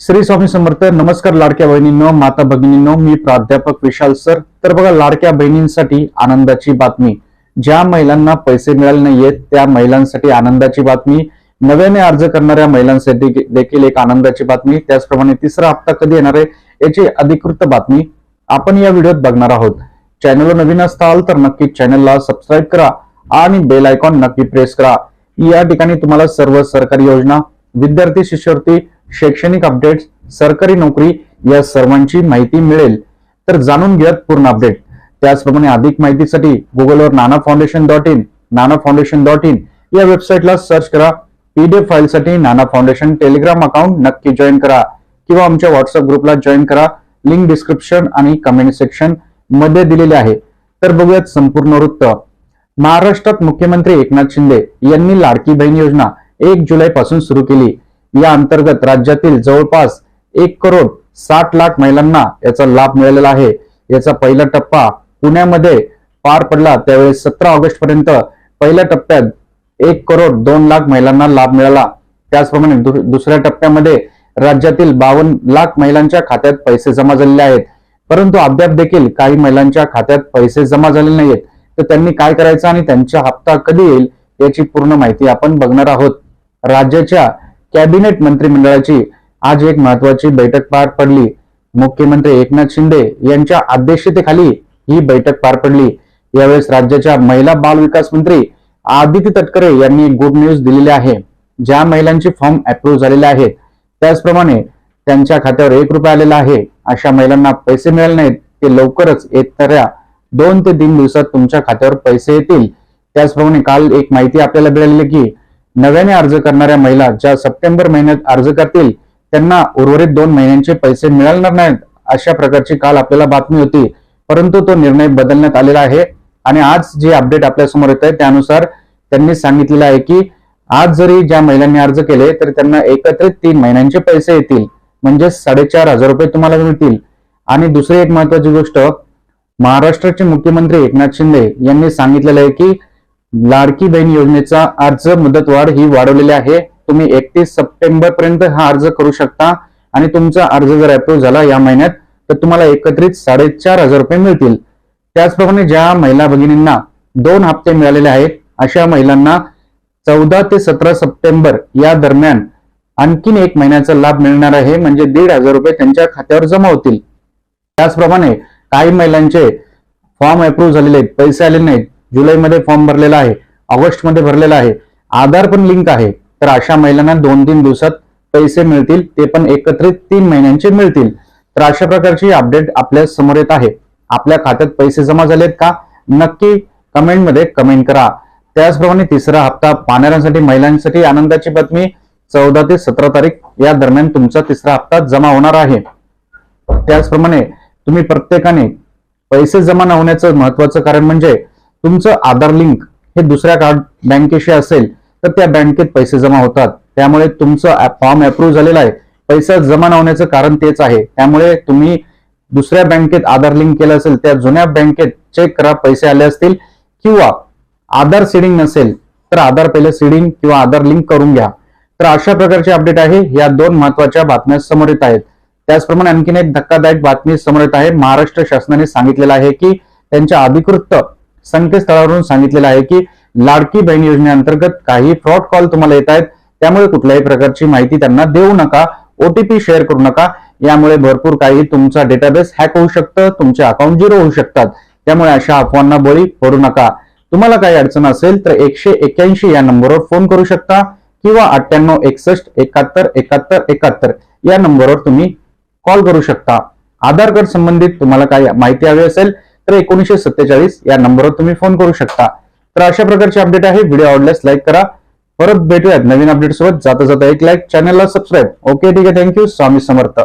श्री स्वामी समर्थ नमस्कार लाडक्या बहिणींनो माता भगिनींनो मी प्राध्यापक विशाल सर. तर बघा लाडक्या बहिणींसाठी आनंदाची बातमी. ज्या महिलांना पैसे मिळाले नाहीयेत त्या महिलांसाठी आनंदाची बातमी. नव्याने अर्ज करणाऱ्या महिलांसाठी देखील एक आनंदाची बातमी. त्याचप्रमाणे तिसरा हप्ता कधी येणार आहे याची अधिकृत बातमी आपण या व्हिडिओत बघणार आहोत. चॅनलवर नवीन असताल तर नक्की चॅनलला सबस्क्राईब करा आणि बेल आयकॉन नक्की प्रेस करा. या ठिकाणी तुम्हाला सर्व सरकारी योजना विद्यार्थी शिष्यवृत्ती शैक्षणिक अपडेट्स सरकारी नोकरी या सर्वांची माहिती मिळेल. तर जाणून घ्या पूर्ण अपडेट त्याचप्रमाणे अधिक माहितीसाठी गुगलवर Nana foundation dot in Nana foundation dot in या वेबसाईटला सर्च करा. पीडीएफ फाईलसाठी नाना फाउंडेशन टेलिग्राम अकाउंट नक्की जॉईन करा. किंवा आमच्या व्हॉट्सअप ग्रुपला जॉईन करा. लिंक डिस्क्रिप्शन आणि कमेंट सेक्शनमध्ये दिलेले आहे. तर बघूयात संपूर्ण वृत्त. महाराष्ट्रात मुख्यमंत्री एकनाथ शिंदे यांनी लाडकी बहीण योजना एक जुलै पासून सुरू केली. या अंतर्गत राज्यातील जवळपास एक करोड साठ लाख महिलांना याचा लाभ मिळालेला आहे. याचा पहिला टप्पा पुण्यामध्ये पार पडला. त्यावेळेस सतरा ऑगस्ट पर्यंत पहिल्या टप्प्यात एक करोड दोन लाख महिलांना लाभ मिळाला. त्याचप्रमाणे दु- दुसऱ्या टप्प्यामध्ये राज्यातील बावन्न लाख महिलांच्या खात्यात पैसे जमा झालेले आहेत. परंतु अद्याप देखील काही महिलांच्या खात्यात पैसे जमा झालेले नाहीत तर त्यांनी काय करायचं आणि त्यांचा हप्ता कधी येईल याची पूर्ण माहिती आपण बघणार आहोत. राज्याच्या कॅबिनेट मंत्रिमंडळाची आज एक महत्वाची बैठक पार पडली. मुख्यमंत्री एकनाथ शिंदे यांच्या अध्यक्षतेखाली ही बैठक पार पडली. यावेळेस राज्याच्या महिला बाल विकास मंत्री आदिती तटकरे यांनी गुड न्यूज दिलेली आहे. ज्या महिलांचे फॉर्म अप्रूव्ह झालेले आहेत त्याचप्रमाणे त्यांच्या खात्यावर एक रुपया आलेला आहे. अशा महिलांना पैसे मिळाले नाहीत ते लवकरच येणाऱ्या दोन ते तीन दिवसात तुमच्या खात्यावर पैसे येतील. त्याचप्रमाणे काल एक माहिती आपल्याला मिळालेली की नव्याने अर्ज करणाऱ्या महिला ज्या सप्टेंबर महिन्यात अर्ज करतील त्यांना उर्वरित दोन महिन्यांचे पैसे मिळणार नाहीत अशा प्रकारची काल आपल्याला बातमी होती. परंतु तो निर्णय बदलण्यात आलेला आहे आणि आज जे अपडेट आपल्यासमोर येत आहे त्यानुसार त्यांनी सांगितलेलं आहे की आज जरी ज्या महिलांनी अर्ज केले तर त्यांना एकत्रित तीन महिन्यांचे पैसे येतील. म्हणजे साडेचार हजार रुपये तुम्हाला मिळतील. आणि दुसरी एक महत्वाची गोष्ट महाराष्ट्राचे मुख्यमंत्री एकनाथ शिंदे यांनी सांगितलेलं आहे की लाडकी बहीण योजनेचा अर्ज मुदतवाढ ही वाढवलेली आहे. तुम्ही एकतीस सप्टेंबर पर्यंत हा अर्ज करू शकता आणि तुमचा अर्ज जर अप्रूव्ह झाला या महिन्यात तर तुम्हाला एकत्रित साडेचार हजार रुपये मिळतील. त्याचप्रमाणे ज्या महिला भगिनींना दोन हप्ते मिळालेले आहेत अशा महिलांना चौदा ते सतरा सप्टेंबर या दरम्यान आणखीन एक महिन्याचा लाभ मिळणार आहे म्हणजे दीड हजार रुपये त्यांच्या खात्यावर जमा होतील. त्याचप्रमाणे काही महिलांचे फॉर्म अप्रूव्ह झालेले आहेत पैसे आले नाहीत. जुलैमध्ये फॉर्म भरलेला आहे ऑगस्टमध्ये भरलेला आहे. आधार पण लिंक आहे. तर अशा महिलांना दोन तीन दिवसात पैसे मिळतील ते पण एकत्रित तीन महिन्यांचे मिळतील. तर अशा प्रकारची अपडेट आपल्यासमोर येत आहे. आपल्या खात्यात पैसे जमा झालेत का? नक्की कमेंटमध्ये कमेंट करा. त्याचप्रमाणे तिसरा हप्ता पाहणाऱ्यांसाठी महिलांसाठी आनंदाची बातमी चौदा ते सतरा तारीख या दरम्यान तुमचा तिसरा हप्ता जमा होणार आहे. त्याचप्रमाणे तुम्ही प्रत्येकाने पैसे जमा न होण्याचं महत्वाचं कारण म्हणजे तुमचं आधार लिंक हे दुसऱ्या कार्ड बँकेशी असेल तर त्या बँकेत पैसे जमा होतात. त्यामुळे तुमचं फॉर्म अप्रूव्ह झालेला आहे. पैसा जमा न होण्याचं कारण तेच आहे. त्यामुळे तुम्ही दुसऱ्या बँकेत आधार लिंक केलं असेल त्या जुन्या बँकेत चेक करा पैसे आले असतील. किंवा आधार सीडिंग नसेल तर आधार पहिले सीडिंग किंवा आधार लिंक करून घ्या. तर अशा प्रकारचे अपडेट आहे. या दोन महत्त्वाच्या बातम्या समोर येत आहेत. त्याचप्रमाणे आणखीन एक धक्कादायक बातमी समोर येत आहे. महाराष्ट्र शासनाने सांगितलेलं आहे की त्यांच्या अधिकृत संकेतस्थळावरून सांगितलेलं आहे की लाडकी बहीण योजनेअंतर्गत काही फ्रॉड कॉल तुम्हाला येत आहेत त्यामुळे कुठल्याही प्रकारची माहिती त्यांना देऊ नका ओटीपी शेअर करू नका. यामुळे भरपूर काही तुमचा डेटाबेस हॅक होऊ शकतं तुमचे अकाउंट झिरो होऊ शकतात. त्यामुळे अशा अफवांना बळी पडू नका. तुम्हाला काही अडचण असेल तर एकशे एक्याऐंशी या नंबरवर फोन करू शकता किंवा अठ्ठ्याण्णव एकसष्ट एकाहत्तर एकाहत्तर एकाहत्तर या नंबरवर तुम्ही कॉल करू शकता. आधार कार्ड संबंधित तुम्हाला काही माहिती हवी असेल तर एकोणीसशे सत्तेचाळीस या नंबरवर तुम्ही फोन करू शकता. तर अशा प्रकारचे अपडेट आहे. व्हिडिओ आवडल्यास लाईक करा. परत भेटूयात नवीन अपडेट सोबत. जाता जाता एक लाईक चॅनलला सबस्क्राईब ओके ठीक आहे. Thank you Swami Samarth.